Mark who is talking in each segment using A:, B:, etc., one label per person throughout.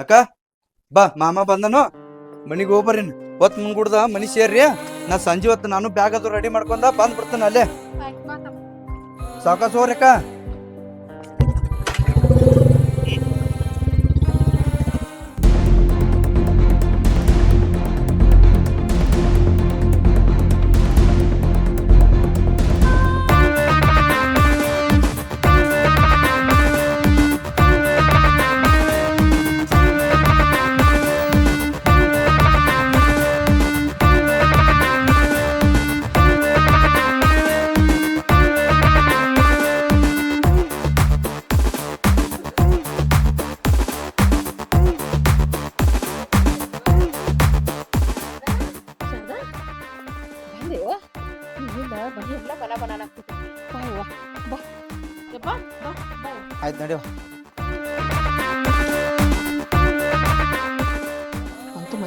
A: ಅಕ್ಕ ಬಾ ಮಾಮ ಬಂದನು. ಮನಿಗೆ ಹೋಗ್ಬರ್ರಿ ಹೊತ್ತು ಮುಂಗುಡ್ದ ಮನಿ ಸೇರ್ರಿ. ನಾ ಸಂಜೆ ಹೊತ್ತು ನಾನು ಬ್ಯಾಗ್ ಅದು ರೆಡಿ ಮಾಡ್ಕೊಂಡ ಬಂದ್ ಬಿಡ್ತೇನೆ ಅಲ್ಲೇ ಸಾವಕಾಶ ಹೋಗ್ರಿ ಅಕ್ಕ.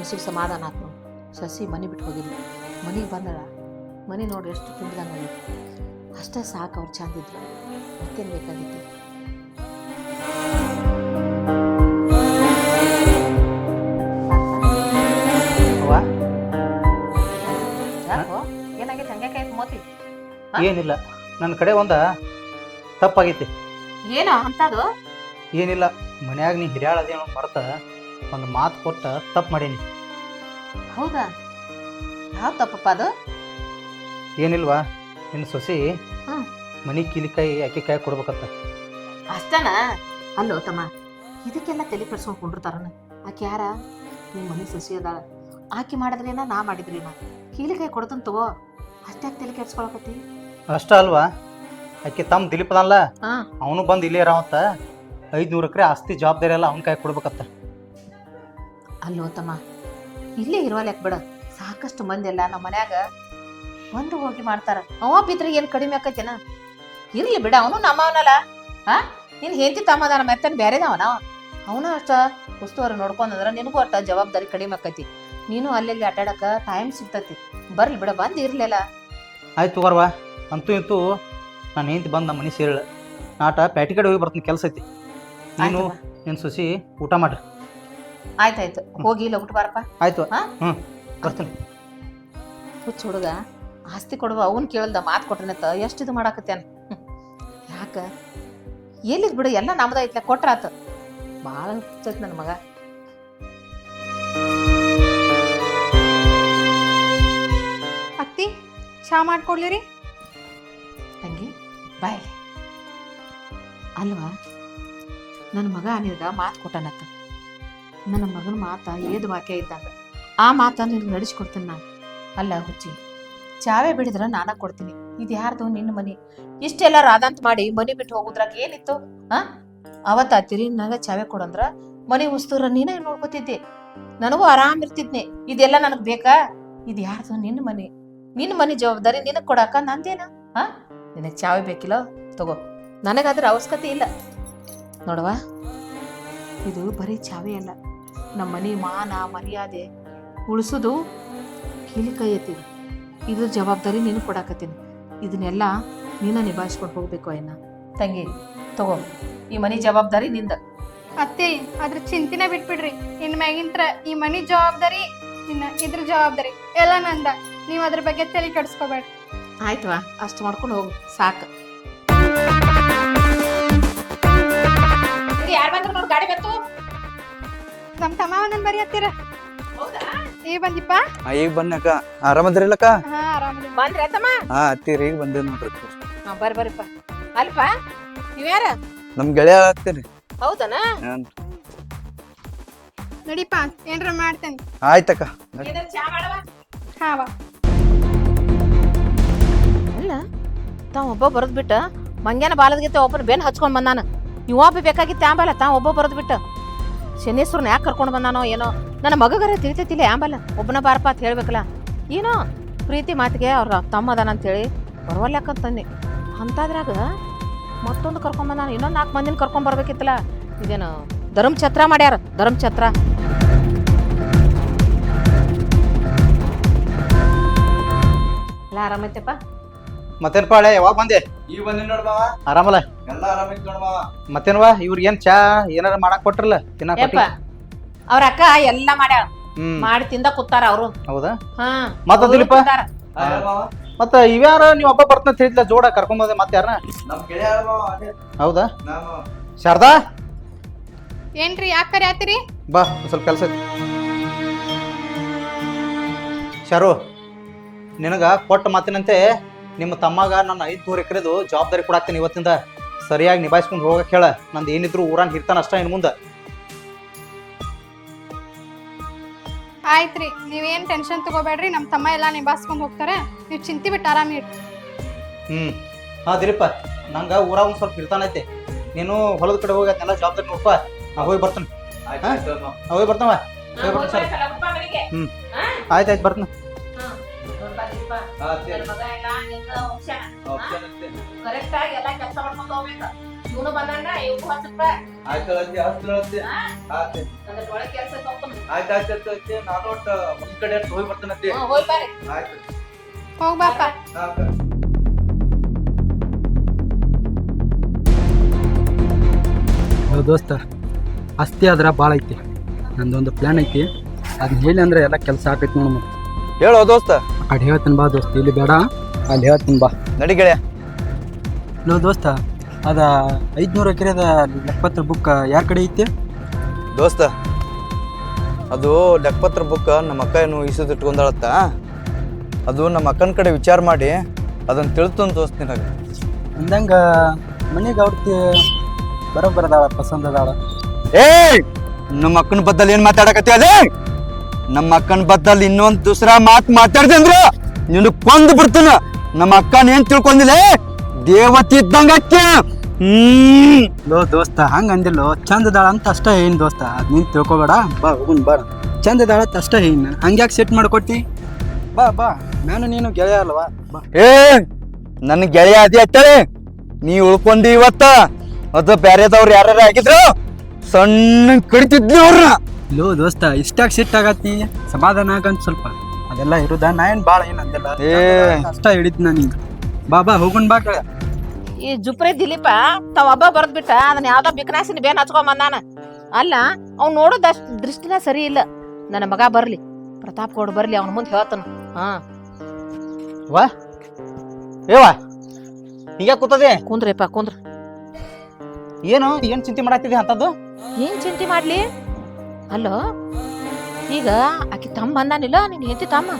B: ಮನಸ್ಸಿಗೆ ಸಮಾಧಾನ ಆತು ಸಸಿ ಮನೆ ಬಿಟ್ಟು ಹೋಗಿಲ್ಲ. ಮನೆಗೆ ಬಂದಳ. ಮನೆ ನೋಡಿ ಎಷ್ಟು ತುಂಬಿದಂಗೆ ಅಷ್ಟೇ ಸಾಕು ಅವ್ರು ಚಂದಿದ್ರು ಮತ್ತೇನು ಬೇಕಾಗಿತ್ತು? ಏನಾಗೈತೆ? ಹಂಗೆ ಮೋತಿ?
C: ಏನಿಲ್ಲ. ನನ್ನ ಕಡೆ ಒಂದ ತಪ್ಪಾಗೈತಿ.
B: ಏನೋ ಅಂತದು
C: ಏನಿಲ್ಲ. ಮನ್ಯಾಗ ನೀ ಹಿರಿಯಾಳದೇನೋ ಮರ್ತ ಒಂದು ಮಾತು ಕೊಟ್ಟ ತಪ್ಪು ಮಾಡೀನಿ.
B: ಹೌದಾ? ಯಾವ ತಪ್ಪಪ್ಪ ಅದು?
C: ಏನಿಲ್ವಾ ನಿನ್ನ ಸೊಸಿ
B: ಹ್ಮ್.
C: ಮನಿ ಕೀಲಿಕಾಯಿ ಅಕ್ಕಿ ಕಾಯಿ ಕೊಡ್ಬೇಕತ್ತ
B: ಅಷ್ಟನ? ಅಲ್ಲೋ ತಮ್ಮ ಇದಕ್ಕೆಲ್ಲ ತಲೆ ಕೆಡ್ಸ್ಕೊಂಡು ಕುಂಡಿರ್ತಾರನ ಆಕೆ ಯಾರ? ನಿಮ್ಮ ಮನೆ ಸಸಿ ಅದಾಳ. ಆಕೆ ಮಾಡಿದ್ರೇನ ನಾ ಮಾಡಿದ್ರೇನ? ಕೀಲಿಕಾಯಿ ಕೊಡ್ತನ್ ತಗೋ. ಅಷ್ಟ್ಯಾಕೆ ತಲೆ ಕೆಡ್ಸ್ಕೊಳಕತ್ತಿ?
C: ಅಷ್ಟ ಅಲ್ವಾ? ಅಕ್ಕಿ ತಮ್ಮ ದಿಲೀಪದಲ್ಲ
B: ಹಾ.
C: ಅವನು ಬಂದು ಇಲ್ಲೇ ಐದು ಐದ್ನೂರು ಎಕರೆ ಆಸ್ತಿ ಜವಾಬ್ದಾರಿ ಎಲ್ಲ ಅವನ ಕೈ ಕೊಡ್ಬೇಕತ್ತ
B: ಅಲ್ಲೋ ತಮ್ಮ ಇಲ್ಲೇ ಇರುವಲ್ಯಾಕ ಬಿಡ. ಸಾಕಷ್ಟು ಮಂದಿ ಎಲ್ಲ ನಮ್ಮ ಮನ್ಯಾಗ. ಬಂದು ಹೋಗಿ ಮಾಡ್ತಾರ. ಅವ ಬಿದ್ರೆ ಏನ್ ಕಡಿಮೆ ಆಕೈತೇನ? ಇರ್ಲಿ ಬಿಡ ಅವನು ನಮ್ಮ ಅವನಲ್ಲ. ಹಾ ನಿನ್ ಹೆಂಡತಿ ತಮ್ಮದಾನ ಮೆತ್ತನ್ ಬೇರೆದವನ ಅವನು? ಅಷ್ಟ ಉಸ್ತುವಾರಿ ನೋಡ್ಕೊಂಡ್ರ ನಿನಗೂ ಅಷ್ಟ ಜವಾಬ್ದಾರಿ ಕಡಿಮೆ ಆಕೈತಿ. ನೀನು ಅಲ್ಲೆಲ್ಲಿ ಆಟಾಡಕ ಟೈಮ್ ಸಿಗ್ತೈತಿ. ಬರ್ಲಿ ಬಿಡ ಬಂದ್ ಇರ್ಲಿಲ್ಲ.
C: ಆಯ್ತು ತಗೋರ್ವಾ. ಅಂತೂ ಇಂತೂ ನಾನು ಹೆಂಡತಿ ಬಂದು ನಮ್ಮ ಮನೆ ಸೇರಿಳ ನಾಟ ಪ್ಯಾಟಿ ಕಡೆ ಹೋಗಿ ಬರ್ತೀನಿ ಕೆಲಸ ಐತಿ. ನೀನು
B: ನೀನು
C: ನಿನ್ನ ಸೊಸಿ ಊಟ ಮಾಡ್ರಿ.
B: ಆಯ್ತಾಯ್ತು. ಹೋಗಿ ಇಲ್ಲ ಊಟ ಬಾರಪ್ಪ.
C: ಆಯ್ತು.
B: ಹಾ?
C: ಹ್ಞೂ ಬರ್ತೀನಿ
B: ಹುಚ್ಚ ಹುಡುಗ ಆಸ್ತಿ ಕೊಡುವ ಅವನ್ ಕೇಳ್ದ ಮಾತು ಕೊಟ್ಟನತ್ತ ಎಷ್ಟು ಇದು ಮಾಡಾಕತ್ಯಾನ ಹ್ಮ್. ಯಾಕ? ಎಲ್ಲಿದ್ ಬಿಡು ಎಲ್ಲ ನಮ್ದ ಐತ್ಲ ಕೊಟ್ರಾತ ಭಾಳ ಹುಚ್ಚೈತ್ ನನ್ನ ಮಗ.
D: ಅತ್ತಿ ಚಾ ಮಾಡ್ಕೊಡ್ಲಿರಿ?
B: ತಂಗಿ ಬಾಯ್. ಅಲ್ವಾ? ನನ್ನ ಮಗ ನಿನಗ ಮಾತು ಕೊಟ್ಟನತ್ತ ನನ್ನ ಮಗನ ಮಾತ ಏದು ವಾಕ್ಯ ಇದ್ದಂಗ, ಆ ಮಾತ ನಿನಗೆ ನಡೆಸ್ಕೊಡ್ತೀನಿ ನಾನು. ಅಲ್ಲ ಹುಚ್ಚಿ, ಚಾವೆ ಬಿಡಿದ್ರೆ ನಾನ ಕೊಡ್ತೀನಿ. ಇದು ಯಾರ್ದು? ನಿನ್ನ ಮನೆ. ಇಷ್ಟೆಲ್ಲ ರಾದಂತ ಮಾಡಿ ಮನೆ ಬಿಟ್ಟು ಹೋಗುದ್ರಾಗ ಏನಿತ್ತು? ಆ? ಅವತ್ತ ನನಗೆ ಚಾವೆ ಕೊಡಂದ್ರ ಮನೆ ಉಸ್ತೂರ ನೀನೇ ನೋಡ್ಕೊತಿದ್ದೆ. ನನಗೂ ಆರಾಮ್ ಇರ್ತಿದ್ನೆ. ಇದೆಲ್ಲ ನನಗ್ ಬೇಕಾ? ಇದು ಯಾರ್ದು? ನಿನ್ನ ಮನೆ. ನಿನ್ನ ಮನೆ ಜವಾಬ್ದಾರಿ ನಿನಗೆ ಕೊಡಾಕ ನಂದೇನ? ಹಾ ನಿನಗೆ ಚಾವೆ ಬೇಕಿಲ್ಲ? ತಗೋ. ನನಗಾದ್ರ ಅವಶ್ಯಕತೆ ಇಲ್ಲ. ನೋಡವಾ ಇದು ಬರೀ ಚಾವೆ ಅಲ್ಲ. ನಮ್ಮ ಮನೆ ಮಾನ ಮರ್ಯಾದೆ ಉಳಿಸೋದು ಕೀಲಿ ಕೈ ಎತ್ತಿದು ಇದು ಜವಾಬ್ದಾರಿ ನೀನು ಕೊಡಾಕತ್ತೀನಿ. ಇದನ್ನೆಲ್ಲ ನೀನ ನಿಭಾಯಿಸ್ಕೊಂಡು ಹೋಗ್ಬೇಕು ಅಯ್ಯನ ತಂಗಿ ತಗೋ. ಈ ಮನೆ ಜವಾಬ್ದಾರಿ ನಿಂದ.
D: ಅತ್ತೆ ಅದ್ರ ಚಿಂತಿನ ಬಿಟ್ಬಿಡ್ರಿ. ಇನ್ ಮ್ಯಾಗಿಂತ್ರ ಈ ಮನೆ ಜವಾಬ್ದಾರಿ ಇನ್ನ ಇದ್ರ ಜವಾಬ್ದಾರಿ ಎಲ್ಲ ನಂದ. ನೀವು ಅದ್ರ ಬಗ್ಗೆ ತಲೆ ಕೆಡಿಸ್ಕೋಬೇಡ್ರಿ.
B: ಆಯ್ತವಾ ಅಷ್ಟು ಮಾಡ್ಕೊಂಡು ಹೋಗು. ಸಾಕು. ಯಾರು ಬಂದ್ರು?
D: ನಮ್ ತಮ್ಮ ಒಂದೊಂದ್ ಬರಿ ಹತ್ತಿರ.
B: ಹೌದಾ?
D: ಈಗ ಬಂದಿಪ್ಪ?
A: ಆ, ಈಗ ಬನ್ನಕ್ಕ ಆರಾಮದ್ರಿಲ್ಲಕ್ಕ?
D: ಹಾ ಆರಾಮದಿ
B: ಬಂದ್ರೆ ತಮ್ಮ
A: ಹಾ ಹತ್ತಿರ ಈಗ ಬಂದೆ ನೋಡ್ರಿ
B: ಹಾ ಬರ್ರಿ ಬರ್ರಿಪ್ಪ. ಅಲ್ಪ? ನೀವ್ಯಾರ
A: ನಮ್ ಗೆಳೆಯ ಹತ್ತೀರಿ.
B: ಹೌದನಾ?
D: ನಡಿಪ್ಪ ಏನ್ರ ಮಾಡ್ತೇನೆ.
A: ಆಯ್ತಕ್ಕ
B: ಏನಾರ ಚಾ ಮಾಡವ?
D: ಹಾ ವಾ.
B: ಅಲ್ಲ ತಾವ ಒಬ್ಬ ಬರದ್ ಬಿಟ್ಟ ಮಂಗ್ಯಾನ ಬಾಲದ್ಗಿತ್ತ ಒಬ್ಬನ ಬೆನ್ ಹಚ್ಕೊಂಡ್ ಬಂದಾನ. ಇವ ಒಬ್ಬ ಬೇಕಾಗಿತ್ತ ಆಂಬಲ್ಲ ತಾವ ಒಬ್ಬ ಬರದ್ ಬಿಟ್ಟ ಶನೇಶ್ವರನ ಯಾಕೆ ಕರ್ಕೊಂಡು ಬಂದಾನೋ ಏನೋ? ನನ್ನ ಮಗಗರ ತಿಳಿತೈತಿಲ್ಲ ಆಂಬಲ್ಲ ಒಬ್ಬನ ಬಾರಪ್ಪ ಅಂತ ಹೇಳ್ಬೇಕಲ್ಲ. ಏನೋ ಪ್ರೀತಿ ಮಾತಿಗೆ ಅವ್ರ ತಮ್ಮ ಅದಾನ ಅಂತೇಳಿ ಬರವಲ್ಯಾಕಂತಂದೆ. ಅಂತಾದ್ರಾಗ ಮತ್ತೊಂದು ಕರ್ಕೊಂಡ್ ಬಂದಾನ, ಇನ್ನೊಂದು ನಾಲ್ಕು ಮಂದಿನ ಕರ್ಕೊಂಡ್ ಬರ್ಬೇಕಿತ್ತಲ್ಲ. ಇದೇನು ಧರ್ಮಛತ್ರ ಮಾಡ್ಯಾರ, ಧರ್ಮಛತ್ರ. ಎಲ್ಲ ಆರಾಮೈತಪ್ಪ
C: ಮತ್ತೇನ್ ಪಾಳೆ ಯಾವಾಗ ಬಂದೆ?
A: ಈ ಬಂದಿ ನೋಡ್ ಮಾವ.
C: ಆರಾಮಲ್ಲ?
A: ಎಲ್ಲ ಆರಾಮೈತಿ ನೋಡ್ ಮಾವ.
C: ಮತ್ತೇನ್ವಾ ಇವ್ರಿಗೆ ಏನ್ ಚಾ ಏನಾರ ಮಾಡಕ್ ಕೊಟ್ರಲ್ಲ ತಿನ್ನಕ್
B: ಯಪ್ಪ ಅವ್ರ ಅಕ್ಕ ಎಲ್ಲ ಮಾಡ್ಯಾಳ.
C: ಹ್ಮ್.
B: ಮಾಡಿ ತಿಂದ ಕೂತಾರ ಅವರು.
C: ಹೌದಾ?
B: ಹಾ.
C: ಮತ್ತ
B: ಅವ್ರು
C: ದಿಲೀಪ?
B: ಕೂತಾರ.
C: ಮತ್ತ ಇವ್ಯಾರ ನೀವ್ ಒಬ್ಬ ಬರ್ತನ ಹೇಳಿದ್ಲ ಜೋಡ ಕರ್ಕೊಂಬೋದೆ ಮತ್ತೆ ಯಾರನ್ನ
A: ನಮ್ ಗೆಳೆಯ ಮಾವ ಅದೇ.
C: ಹೌದಾ?
A: ನಾನು.
C: ಶಾರದಾ?
D: ಏನ್ರಿ ಯಾಕ ಕರ್ಯಾತಿರಿ
C: ಬಾ ಒಂದ್ ಸ್ವಲ್ಪ ಕೆಲಸ ಐತಿ. ಶಾರು ನಿನಗ ಕೊಟ್ಟ ಮಾತಿನಂತೆ ನಿಮ್ಮ ತಮ್ಮಗ ನನ್ನ ಐದ್ನೂರು ಎಕರೆದು ಜವಾಬ್ದಾರಿ ಕೊಡಾಕ್ತೀನಿ ಇವತ್ತಿಂದ. ಸರಿಯಾಗಿ ನಿಭಾಯಿಸ್ಕೊಂಡು ಹೋಗಕ್ಕೆ ಹೇಳ ನಂದು ಏನಿದ್ರು ಊರಾನ್ ಹಿರ್ತಾನ ಅಷ್ಟ ಇನ್ ಮುಂದೆ.
D: ಆಯ್ತ್ರಿ ನೀವೇನ್ ಟೆನ್ಷನ್ ತಗೋಬೇಡ್ರಿ ನಮ್ಮ ತಮ್ಮ ಎಲ್ಲ ನಿಭಾಯಿಸ್ಕೊಂಡು ಹೋಗ್ತಾರೆ. ನೀವು ಚಿಂತೆ ಬಿಟ್ಟು ಆರಾಮ ಇರಿ.
C: ಹ್ಮ್. ಹಾ ದಿಲೀಪ ನಂಗ ಊರಾಗ ಒಂದ್ ಸ್ವಲ್ಪ ಹಿರ್ತಾನ ಐತೆ. ನೀನು ಹೊಲದ ಕಡೆ ಹೋಗಿ ಅದನ್ನೆಲ್ಲ ಜವಾಬ್ದಾರಿ ನೋಡ್ಪ ನಾ ಹೋಗಿ ಬರ್ತಾನೆ. ನಾ ಹೋಗಿ ಬರ್ತಾವ ಹೋಗಿ ಬರ್ತಾನೆ ಸರ್.
B: ಹೋಗ್ಬೇಕಲ್ಲ,
C: ಹ್ಮ್.
B: ಆಯ್ತಾಯ್ತು
C: ಆಯ್ತು ಆಯ್ತು ಬರ್ತಾನೆ.
B: ಹಾ. ನೋಡ್ಬಾ
A: ಹಾ, ಸರಿ.
B: ನನ್ ಮಗ ಎಲ್ಲ ನಿಂದ ಹೋಗ್ಸ್ಯಾನ.
A: ಆಪ್ಷನ್ ಐತೆ.
B: ಕರೆಕ್ಟ್ ಆಗಿ ಎಲ್ಲ ಕೆಲಸ ಮಾಡ್ಕೊಂಡ್ ಹೋಗ್ಬೇಕು ಇವನು ಬಂದಂಗ ಇವ್ನು ಹತ್ತು ರೂಪಾಯಿ
A: ಆಯ್ತು.
B: ಹಾ?
A: ಆಯ್ತು.
B: ಅದ್ರ ಒಳಗ್ ಕೆಲ್ಸ ಹೋಗ್ತಾನ
A: ಆಯ್ತು, ಆಯ್ತು, ಆಯ್ತು, ಆಯ್ತು. ನಾನು ಒಟ್ಟು ಒಂದ್ ಕಡೆ ಅಷ್ಟ್ ಹೋಗಿ ಬರ್ತಾನಂತೆ.
B: ಹೋಗಿ ಬರ್ರಿ
A: ಆಯ್ತು.
D: ಹೋಗ್ಬಾಪ
A: ಹಾ, ಅಕ್ಕ.
E: ಹಲೋ ದೋಸ್ತ ಅಸ್ತಿ ಆದ್ರೆ ಭಾಳ ಐತಿ ನಂದೊಂದು ಪ್ಲ್ಯಾನ್ ಐತಿ ಅದನ್ನ ಹೇಳಿ ಅಂದ್ರೆ ಎಲ್ಲ ಕೆಲಸ ಆಕೈತಿ ನೋಡು ಮತ್ತೆ
A: ಹೇಳೋ ದೋಸ್ತ.
E: ಅಡ್ ಹೇಳ್ತೀನಿ ಬಾ ದೋಸ್ತ ಇಲ್ಲಿ ಬೇಡ. ಅಲ್ಲಿ ಹೇಳ್ತೀನಿ ಬಾ.
A: ನಡಿ ಗೆಳೆಯ.
E: ಹಲೋ ದೋಸ್ತ ಅದ ಐದ್ನೂರು ಎಕರೆದ ಲೆಕ್ಕಪತ್ರ ಬುಕ್ ಯಾರ ಕಡೆ ಐತಿ?
A: ದೋಸ್ತ ಅದು ಲೆಕ್ಕಪತ್ರ ಬುಕ್ ನಮ್ಮ ಅಕ್ಕ ಏನು ಇಸದ್ ಇಟ್ಕೊಂಡಾಳತ್ತ ಅದು ನಮ್ಮ ಅಕ್ಕನ ಕಡೆ ವಿಚಾರ ಮಾಡಿ ಅದನ್ನು ತಿಳ್ತು ದೋಸ್ತ ನಿನಗೆ.
E: ಅಂದಂಗೆ ಮನೆಗೆ ಅವ್ರತಿ ಬರೋಬ್ಬರದಾಳ ಪಸಂದ್ ಅದಾಳ.
A: ಏ ನಮ್ಮ ಅಕ್ಕನ ಬದ್ದಲ್ಲಿ ಏನು ಮಾತಾಡಕತ್ತಿ ಅದೇ ನಮ್ಮ ಅಕ್ಕನ ಬದ್ದಲ್ಲಿ ಇನ್ನೊಂದು ದೂಸರ ಮಾತು ಮಾತಾಡ್ದೆ ನಿನ್ ನಿನ್ನ ಕೊಂದು ಬಿಡ್ತಾನ. ನಮ್ಮ ಅಕ್ಕನ ಏನ್ ತಿಳ್ಕೊಂಡಿಲ್ಲ? ದೇವತೆ ಇದ್ದಂಗ ಅಕ್ಕ. ಹ್ಮ್.
E: ಲೋ ದೋಸ್ತ, ಹಂಗ ಅಂದಿಲ್ಲೋ. ಚಂದ ಅದಾಳ ಅಂತ ಅಷ್ಟ ಏನ್ ದೋಸ್ತ. ಅದ್ ನೀನ್ ತಿಳ್ಕೊಬೇಡ. ಬಾ, ಹೋಗುನ್, ಬಾ. ಚಂದದಾಳ ಅಂತ ಅಷ್ಟ ಏನ್. ಹಂಗ್ಯಾಕ್ ಸೆಟ್ ಮಾಡ್ಕೊಟ್ಟಿ? ಬಾ ಬಾ. ನಾನು ನೀನು ಗೆಳೆಯ ಅಲ್ವಾ?
A: ಏ ನನ್ನ ಗೆಳೆಯ ಅದೇ ಅಟ್ಟಳೆ. ನೀ ಉಳ್ಕೊಂಡಿ ಇವತ್ತ. ಅದು ಬೇರೆದವ್ರು ಯಾರ್ಯಾರು ಆಗಿದ್ರು ಸಣ್ಣ ಕಡಿತಿದ್ಲಿ ಅವ್ರನ್ನ
E: ಲೋ ದೋಸ್ತ ಇಷ್ಟಾಗ ಸಿಟ್ ಆಗತ್ತಿ ಸಮಾಧಾನ ಆಗಂತ ಸ್ವಲ್ಪ. ಅದೆಲ್ಲ ಇರುದ? ನಾ ಏನ್ ಬಾಳ ಏನ್ ಅಂದಿಲ್ಲ.
A: ಏ.
E: ಅಷ್ಟ ಹಿಡಿದ್ ನಾನು ಬಾಬಾ ಬಾ ಬಾ
B: ಈ ಜುಪ್ರೆ ದಿಲೀಪ ತಾವ ಒಬ್ಬ ಬರ್ದ್ ಬಿಟ್ಟ ಅದನ್ನ ಯಾವ್ದೋ ಬಿಕನಾಸಿನ ಬೇನ್ ಹಚ್ಕೊಂಡ್ ಬಂದಾನ. ಅಲ್ಲ ಅವ್ನ್ ನೋಡೋದ್ ಅಷ್ಟ್ ದೃಷ್ಟಿನ ಸರಿ ಇಲ್ಲ. ನನ್ನ ಮಗ ಬರ್ಲಿ. ಪ್ರತಾಪ್ ಗೌಡ್ ಬರ್ಲಿ ಅವ್ನ ಮುಂದೆ ಹೇಳ್ತಾನ. ಹಾ.
C: ಏವಾ ಈಗ ಕೂತದೆ?
B: ಕುಂದ್ರಿಪ್ಪ ಕುಂದ್ರ.
C: ಏನು? ಏನ್ ಚಿಂತೆ ಮಾಡಾಕ್ತಿದೆ ಅಂತದ್ದು
B: ಏನ್ ಚಿಂತೆ ಮಾಡ್ಲಿ? ಅಲ್ಲೋ ಈಗ ಆಕಿ ತಮ್ಮ ಬಂದಾನಿಲ್ಲ ನಿನ್ ಹೆಂಡತಿ ತಮ್ಮ?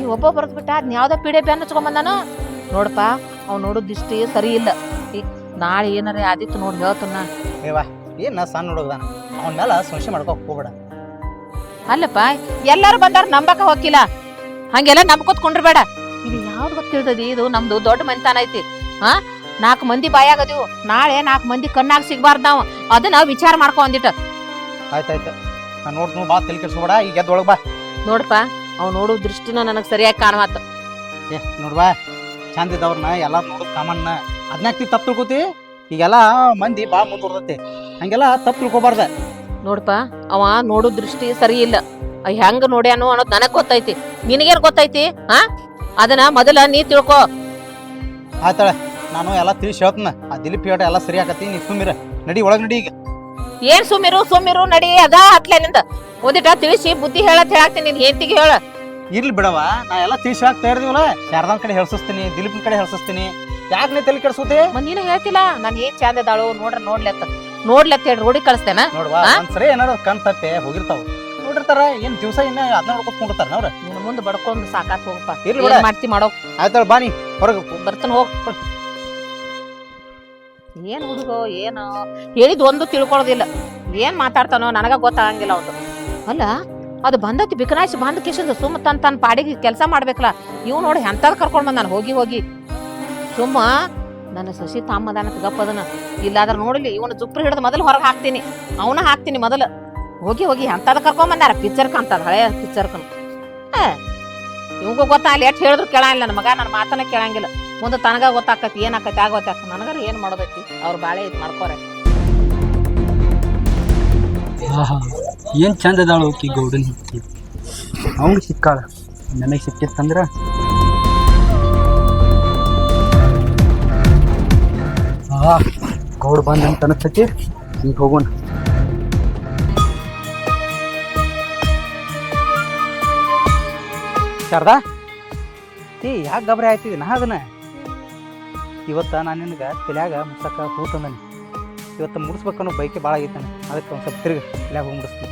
B: ಈ ಒಬ್ಬ ಬರ್ದ್ ಬಿಟ್ಟ ಅದ್ನ ಯಾವ್ದೋ ಪೀಡೆ ಬ್ಯಾನ್ ಹಚ್ಕೊಂಡ್ ಬಂದಾನ? ನೋಡಪ್ಪ ಅವ್ ನೋಡೋದ್ ದೃಷ್ಟಿ ಸರಿ ಇಲ್ಲ. ಈ ನಾಳೆ ಏನಾರ ಆದಿತ್ತು ನೋಡಿ ಹೇಳ್ತಾನ
C: ಏವಾ ಏನ ಸಣ್ಣ ಹುಡುಗದಾನ? ಅವನ ಮೇಲೆ ಸಂಶಯ ಮಾಡ್ಕೊಕ್ ಹೋಗ್ಬೇಡ.
B: ಅಲ್ಲಪ್ಪ ಎಲ್ಲಾರು ಬಂದಾರ ನಂಬಕ ಹೋಗಿಲ್ಲ ಹಂಗೆಲ್ಲ ನಂಬ್ಕೊತ್ ಕುಂಡ್ರಬೇಡ. ಇದು ಯಾವ್ದು ಗೊತ್ತಿರ್ತದಿ ಇದು? ನಮ್ದು ದೊಡ್ಡ ಮನೆತನ ಐತಿ. ಹಾ ನಾಲ್ಕು ಮಂದಿ ಬಾಯಾಗದಿವು ನಾಳೆ ನಾಲ್ಕು ಮಂದಿ ಕಣ್ಣಾಗ ಸಿಗ್ಬಾರ್ದು ನಾವು. ಅದನ್ನ ವಿಚಾರ ಮಾಡ್ಕೊ ಅಂದಿಟ್ಟು.
C: ಆಯ್ತಾಯ್ತು ನಾನು ನೋಡ್ ಬಾ ತಲೆ ಕೆಡ್ಸ್ಕೊಬೇಡ ಈಗ ಎದ್ದು ಒಳಗ್ ಬಾ.
B: ನೋಡಪ್ಪ ಅವ್ ನೋಡೋ ದೃಷ್ಟಿನ ನನಗೆ ಸರಿಯಾಗಿ ಕಾಣವತ್ತ
C: ಏ ನೋಡ್ಬಾ ಚಂದ ಇದ್ದವ್ರನ್ನ ಎಲ್ಲ ನೋಡು ಕಾಮನ್ನ ಅದ್ನಾಕ್ತಿ ತಪ್ಪು ತಿಳ್ಕೊತಿ? ಈಗೆಲ್ಲ ಮಂದಿ ಭಾಳ ಮುಂದುವರ್ದೈತಿ ಹಂಗೆಲ್ಲ ತಪ್ಪು ತಿಳ್ಕೊಬಾರ್ದ.
B: ನೋಡಪ್ಪ ಅವ ನೋಡೋ ದೃಷ್ಟಿ ಸರಿ ಇಲ್ಲ. ಅವ್ ಹೆಂಗ ನೋಡ್ಯಾನು ಅನ್ನೋದು ನನಗ್ ಗೊತ್ತೈತಿ. ನಿನಗೇನ್ ಗೊತ್ತೈತಿ ಹಾ ಅದನ್ನ ಮೊದಲ ನೀ ತಿಳ್ಕೊ.
C: ಆಯ್ತಾಳೆ ನಾನು ಎಲ್ಲ ತಿಳಿಸಿ ಹೇಳ್ತನ. ಆ ದಿಲೀಪ್ ಹೇಳ ಎಲ್ಲ ಸರಿ ಆಗತ್ತಿ ನೀ ಸುಮ್ಮಿರ ನಡಿ ಒಳಗ್ ನಡಿ ಈಗ.
B: ಏನ್ ಸುಮಿರು ಸುಮಿರು ನಡಿ ಅದ ಹತ್ಲೇನಿಂದ ಓದಿಟ ತಿಳಿಸಿ ಬುದ್ಧಿ ಹೇಳತ್ ಹೇಳಾಕ್ತೀನಿ ನಿನ್ ಹೆಂಡತಿಗೆ ಹೇಳ.
C: ಇರ್ಲಿ ಬಿಡವ ನಾ ಎಲ್ಲ ತಿಳಿಸಿ ಹಾಕ್ತಾ ಇರ್ದಿವಲ್ಲ ಶಾರದಾನ್ ಕಡೆ ಹೇಳ್ಸಿಸ್ತೀನಿ ದಿಲೀಪ್ನ ಕಡೆ ಹೇಳ್ಸಿಸ್ತೀನಿ ಯಾಕೆ ನೀ ತಲೆ ಕೆಡ್ಸೋತಿ?
B: ನೀನು ಹೇಳ್ತಿಲ್ಲ ನಾನು ಏನ್ ಚಂದ ಇದಾಳು ನೋಡ್ರ ನೋಡ್ಲೆ ನೋಡ್ಲೆತ್ತ ಹೇಳಿ ರೋಡಿ ಕಳಿಸ್ತೇನೆ?
C: ನೋಡ್ವಾ
B: ಏನಾದ್ರು
C: ಒಂದ್ಸರಿ ಏನಾರ ಕಣ್ ತಪ್ಪೆ ಹೋಗಿರ್ತಾವ. ನೋಡಿರ್ತಾರ ಏನ್ ದಿವಸ ಇನ್ನ ಅದನ್ನ ನೋಡ್ಕೊತ ಕುಂಡಿರ್ತಾರ ಅವ್ರ?
B: ನಿನ್ನ ಮುಂದೆ ಬಡ್ಕೊಂಡು ಸಾಕಾತ್ ಹೋಗಪ್ಪ.
C: ಇರ್ಲಿ
B: ಮಾಡ್ತಿ ಮಾಡೋ?
C: ಆಯ್ತಾಳ ಬಾನಿ ಹೊರಗೆ.
B: ಬರ್ತಾನೆ ಹೋಗ್. ಏನ್ ಹುಡುಗೋ, ಏನು? ಹೇಳಿದ ಒಂದು ತಿಳ್ಕೊಳ್ಳೋದಿಲ್ಲ. ಏನು ಮಾತಾಡ್ತಾನೋ ನನಗ ಗೊತ್ತಾಗಂಗಿಲ್ಲ ಅವನು ಅಲ್ಲ, ಅದು ಬಂದತಿ ಬಿಕನಾಯಿಸಿ ಬಂದ ಕಿಶಂದು ಸುಮ್ಮ ತನ್ ತನ್ನ ಪಾಡಿಗೆ ಕೆಲಸ ಮಾಡ್ಬೇಕಲ್ಲ ಇವ್ ನೋಡಿ ಕರ್ಕೊಂಡು ಬಂದ ನಾನು ಹೋಗಿ ಹೋಗಿ. ಸುಮ್ಮ, ನನ್ನ ಸಸಿ ತಾಮದಾನ ಗಪ್ಪದನ ಇಲ್ಲಾದ್ರೆ ನೋಡಿಲಿ, ಇವನು ಜುಪ್ರು ಹಿಡಿದು ಮೊದಲು ಹೊರಗೆ ಹಾಕ್ತೀನಿ. ಅವನ ಹಾಕ್ತೀನಿ ಮೊದಲು. ಹೋಗಿ ಹೋಗಿ, ಎಂತದ ಕರ್ಕೊಂಡ್ ಬಂದಾರ? ಪಿಕ್ಚರ್ ಕಂತದ ಹಳೆ ಪಿಕ್ಚರ್ ಇವಗೂ ಇವಂಗೂ ಗೊತ್ತಾಗಲಿ, ಎಷ್ಟು ಹೇಳಿದ್ರು ಕೇಳಂಗಿಲ್ಲ ನನ್ನ ಮಗ ನನ್ನ ಮಾತನ್ನ ಕೇಳಂಗಿಲ್ಲ. ಮುಂದೆ ತನಗ ಗೊತ್ತಾಕತಿ, ಏನಾಕತಿ ಆಗೋತ್ತಾಕ ನನಗರ ಏನು ಮಾಡೋದೈತಿ? ಅವ್ರ ಬಾಳೆ ಇದು ಮಾಡ್ಕೋರೆ.
E: ಆಹಾ, ಏನು ಚಂದ ಅದಾಳು ಓಕೆ ಗೌಡನ್ ಹುಡುಗಿ ಅವ್ನಿಗೆ ಸಿಕ್ಕಾಳ. ನನಗೆ ಸಿಕ್ಕಿತ್ತಂದ್ರೆ? ಆ ಗೌಡ ಬಂದ ಅಂತ ಅನಿಸ್ತೈತಿ. ಈಗ ಹೋಗೋಣ.
C: ಶಾರದಾ? ಏ, ಯಾಕೆ ಗಬ್ರಿ ಆಯ್ತಿದ್ದೆ ಅದನ್ನ ಇವತ್ತ ನಾನು ನಿನಗೆ ತಲ್ಯಾಗ ಮುಡ್ಸಕ್ಕ ಹೂ ಇವತ್ತು ಮುಗಿಸ್ಬೇಕನ್ನೋ ಬೈಕೆ ಭಾಳ ಆಗೈತೆ ಅದಕ್ಕೆ ಒಂದು ಸ್ವಲ್ಪ ತಿರುಗಿ ತಲ್ಯಾಗ ಹೋಗಿ ಮುಡಿಸ್ತೀನಿ.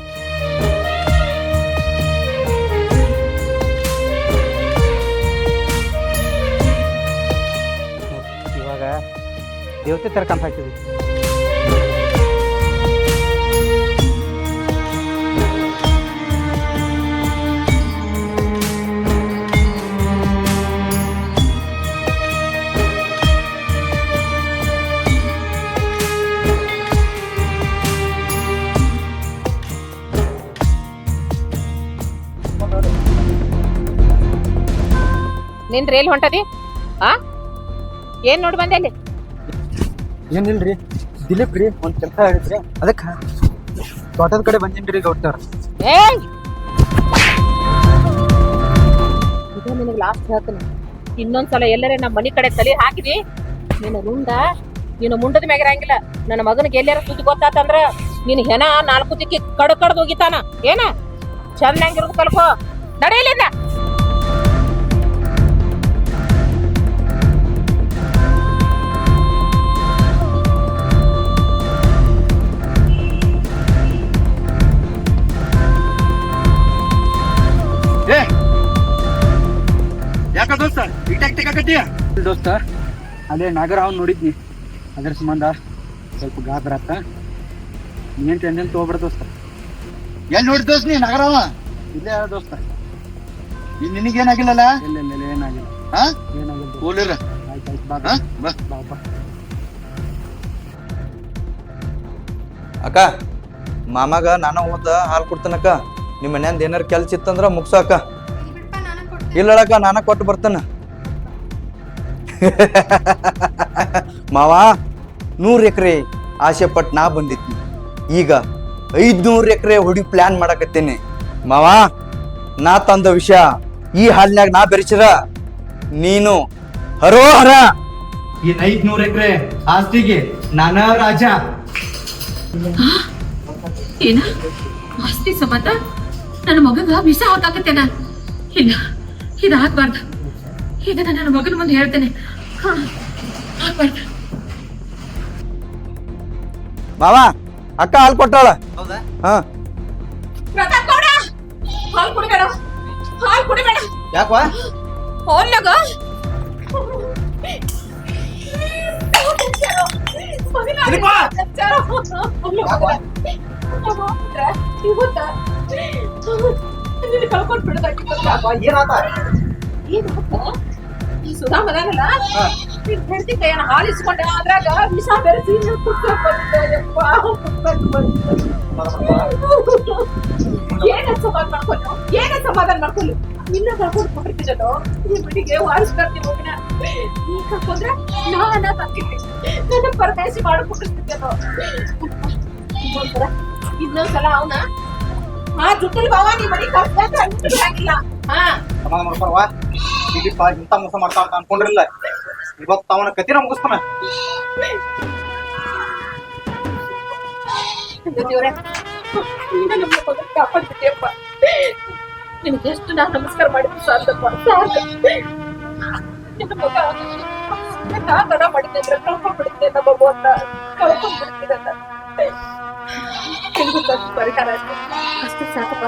C: ಇವಾಗ ದೇವತೆ ತರಕಂತ ಹಾಕಿದ್ವಿ.
F: ನಿನ್ ರೇಲ್ ಹೊಂಟದಿ? ಆ? ಏನ್ ನೋಡಿ ಬಂದೆ ಅಲ್ಲಿ?
E: ಏನಿಲ್ರಿ? ದಿಲೀಪ್ ರೀ ಒಂದ್ ಕೆಲಸ ಹೇಳಿದ್ರಿ. ಅದಕ್ಕ ತೋಟದ ಕಡೆ ಬಂದಿನ್ರಿ ರೀ ಗೌಡ್ತಾರ
F: ಏಯ್! ಇದು ನಿನಗೆ ಲಾಸ್ಟ್ ಹೇಳ್ತೀನಿ. ಇನ್ನೊಂದ್ಸಲ ಎಲ್ಲರೇ ನಮ್ಮ ಮನಿ ಕಡೆ ತಲೆ ಹಾಕಿದಿ ನಿನ್ನ ರುಂಡ ನೀನು ಮುಂಡದ ಮ್ಯಾಗ ಇರಂಗಿಲ್ಲ. ನನ್ನ ಮಗನಿಗೆ ಎಲ್ಲಾರ ಸುದ್ದಿ ಗೊತ್ತಾತಂದ್ರ ನಿನ್ ಹೆಣ ನಾಲ್ಕು ದಿಕ್ಕಿ ಕಡ್ ಕಡ್ದು ಹೋಗಿತಾನ ಏನ ಚೆನ್ನಾಗಿರೋದು ಕಲ್ಕೋ. ನಡೆಯಲಿಲ್ಲ
A: ದೋಸ್ತ
E: ಅದೇ ನಾಗರ ನಾಗರಾವ್ ನೋಡಿದ್ನಿ. ಅದ್ರ ಸಂಬಂಧ ಸ್ವಲ್ಪ ಗಾಬರ ಆತ. ಏನ್ ಟೆನ್ಷನ್ ತಗೋಬೇಡ ದೋಸ್ತ.
A: ಎಲ್ಲಿ ನೋಡಿ ದೋಸ್ತ ನೀ ನಾಗರ
E: ಇಲ್ಲೇ ಯಾರ ದೋಸ್ತ.
A: ನಿನಗೇನಾಗಿಲ್ಲಲ್ಲ?
E: ಇಲ್ಲ ಇಲ್ಲ ಇಲ್ಲ ಏನಾಗಿಲ್ಲ.
A: ಹಾ?
E: ಏನಾಗಿಲ್ಲ ಆಯ್ತು ಆಯ್ತ್ ಬಾ
A: ಹಾ? ಬಾ.
E: ಬಾ ಬಾ
A: ಅಕ್ಕ ಮಾಮಾಗ ನಾನು ಹೋದ ಹಾಲು ಕೊಡ್ತೇನಕ್ಕ. ನಿಮ್ಮ ಮನ್ಯಾಂದ ಏನಾರು ಕೆಲ್ಸ ಇತ್ತಂದ್ರ ಮುಗ್ಸೋ ಅಕ್ಕ.
D: ಇಲ್ಲ ಬಿಡಪ್ಪ ನಾನು
A: ನಾನ ಕೊಟ್ಟು ಬರ್ತೇನೆ. ಮಾವ ನೂರು ಎಕರೆ ಆಸೆ ಪಟ್ಟು ನಾ ಬಂದಿತ್ತು ಈಗ ಐದ್ನೂರು ಎಕರೆ ಹೊಡಿ ಪ್ಲ್ಯಾನ್ ಮಾಡಕತ್ತೇನೆ. ಮಾವ ನಾ ತಂದ ವಿಷಯ ಈ ಹಾಲಿನಾಗ ನಾ ಬೆರೆಸಿರ ನೀನು ಹರೋಹರ. ಈ ಐದ್ನೂರು ಎಕರೆ ಆಸ್ತಿಗೆ ನಾನ ರಾಜ.
B: ಏನ? ಆಸ್ತಿ ಸಮತ? ನನ್ನ ಮಗಗ ವಿಷ ಹೊತ್ತಾಕತ್ತೇನ? ಇಲ್ಲ ಇದಾಗಬಾರ್ದು. ಇದನ್ನ ನನ್ನ ಮಗನ ಮುಂದೆ ಹೇಳ್ತೇನೆ.
A: ಮಾವ ಅಕ್ಕ ಹಾಲು ಕೊಟ್ಟಾಳ.
C: ಹೌದಾ?
A: ಹಾ.
B: ಪ್ರತಾಪ್ ಗೌಡ ಹಾಲು ಕುಡಿಬೇಡ ಹಾಲು ಕುಡಿಬೇಡ.
C: ಯಾಕವಾ
B: ಹೋಲ್ಯಾಗ ಕಳ್ಕೊಂಡ್
C: ಏನಾತ
B: ಈ ಸುಧಾ ಮದಾನಲ್ಲ ನಿನ್ ಹೆಂಡತಿ ಕೈಯನ್ನ ಹಾಲು ಇಸ್ಕೊಂಡೆ ಅದ್ರಾಗ ವಿಷ ಬೆರೆಸಿ ಕುಡ್ಸಕ್ ಬಂದಿದ್ದೆ ಯಪ್ಪ ಕುಡ್ಸಕ್ ಬಂದಿದ್ದೆ. ಏನ ಸಮಾಧಾನ ಮಾಡ್ಕೊಂಡು ಏನ ಸಮಾಧಾನ ಮಾಡ್ಕೊಂಡು ನಿನ್ನ ಕರ್ಕೊಂಡು ಕೊಟ್ಟಿದ್ದೋ ಈ ಮನೆಗೆ ವಾರಿಸ್ಕರ್ತಿ ಹೋಗಿನ ನೀ ಕರ್ಕೊಂಡ್ರೆ ನಾನ ತಕ್ಕಿದ್ದೆ ನನ್ನ ಪರದೇಶಿ ಮಾಡಿಕೊಟ್ಟಿದ್ದೇನೋ ಇನ್ನೊಂದ್ಸಲ ಇನ್ನೊಂದ್ಸಲ ಅವನ ಹಾ ಜುಟ್ಟಲ್ ಬಾವ ನೀ ಮನೆ ಕರ್ಕೊಂಡ್ರೆ ಹಾ
C: ಸಮಾಧಾನ ಮಾಡ್ಕೊಳವಾ ದಿಲೀಪ ಇಂಥ ಮೋಸ ಮಾಡ್ತಾ ಅಂತ ಅನ್ಕೊಂಡಿರಲಿಲ್ಲ. ಇವತ್ತು ಅವನ ಕತಿನ ಮುಗಿಸ್ತಾನ.
B: ನಿಮ್ಗೆ ಎಷ್ಟು ನಾನು ನಮಸ್ಕಾರ ಮಾಡಿದ್ರು ಸಾಕು ನಿನ್ನ ನಾ ತಡ ಮಾಡಿದ್ದೆ ಅಂದ್ರೆ ಕಳ್ಕೊಂಡ್ಬಿಡ್ತಿದ್ದೆ ನಮ್ಮ ಮಗು ಅಂತ. ಬಂದು ಪರಿಹಾರ ಅಷ್ಟೇ ಸಾಕಪ್ಪ.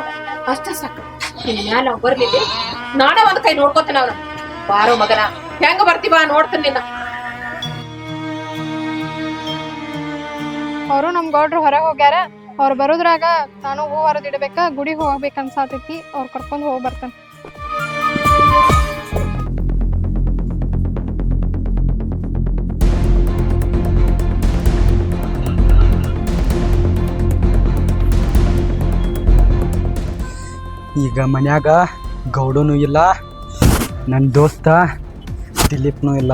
B: ಅಷ್ಟೇ ಸಾಕು. ನಿನ್ನ ಮ್ಯಾಲ ನಾಡ ಒಂದ್ ಕೈ ನೋಡ್ಕೊತೇನೆ ಅವ್ನ. ಬಾರೋ ಮಗನ. ಹೆಂಗ ಬರ್ತೀವ ನೋಡ್ತೇನೆ ನಿನ್ನ.
D: ಅವರು ನಮ್ ಗೌಡ್ರು ಹೊರಗೆ ಹೋಗ್ಯಾರ. ಅವ್ರು ಬರೋದ್ರಾಗ ನಾನು ಹೂ ಹೊರದಿಡ್ಬೇಕ ಗುಡಿ ಹೋಗ್ಬೇಕು ಅನ್ಸಾತೈತಿ ಅವ್ರು ಕರ್ಕೊಂಡು ಹೋಗಿ ಬರ್ತಾನೆ.
E: ಈಗ ಮನ್ಯಾಗ ಗೌಡನೂ ಇಲ್ಲ ನನ್ನ ದೋಸ್ತ ದಿಲೀಪ್ನೂ ಇಲ್ಲ.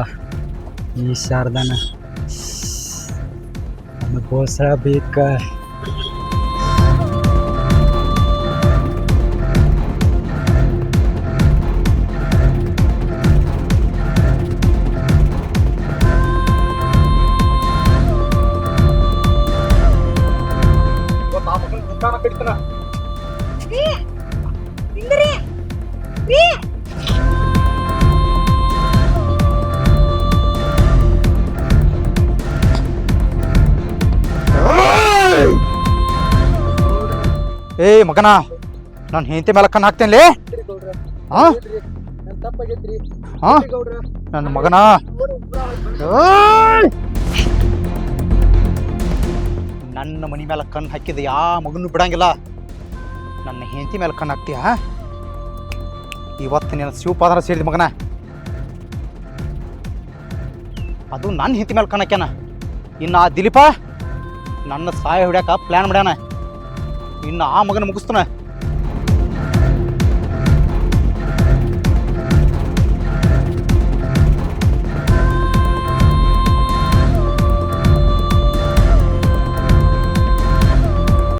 E: ಈ ಶಾರದಾನ. ನಮಗೋಸ್ಕರ ಬೇಕ.
C: ಇವತ್ತು ನಿಂದ್ರಿ ರೀ ಏ, ಮಗನ, ನಾನು ಹೆಂಡತಿ ಮೇಲೆ ಕಣ್ಣು ಹಾಕ್ತೇನೆ ನನ್ನ ಮಗನ. ನನ್ನ ಮನಿ ಮೇಲೆ ಕಣ್ಣು ಹಾಕಿದ ಯಾ ಮಗನೂ ಬಿಡಂಗಿಲ್ಲ. ನನ್ನ ಹೆಂಡತಿ ಮೇಲೆ ಕಣ್ಣು ಹಾಕ್ತೀಯ? ಇವತ್ತು ನೀನು ಶಿವಪಾದ್ರ ಸೇರಿದ ಮಗನ. ಅದು ನನ್ನ ಹೆಂಡತಿ ಮೇಲೆ ಕಣ್ಣು ಹಾಕ್ಯಾನ. ಇನ್ನು ಆ ದಿಲೀಪ ನನ್ನ ಸಹಾಯ ಹೊಡ್ಯಾಕ ಪ್ಲ್ಯಾನ್ ಮಾಡ್ಯಾನ. ಇನ್ನು ಆ ಮಗನ ಮುಗಿಸ್ತಾನ.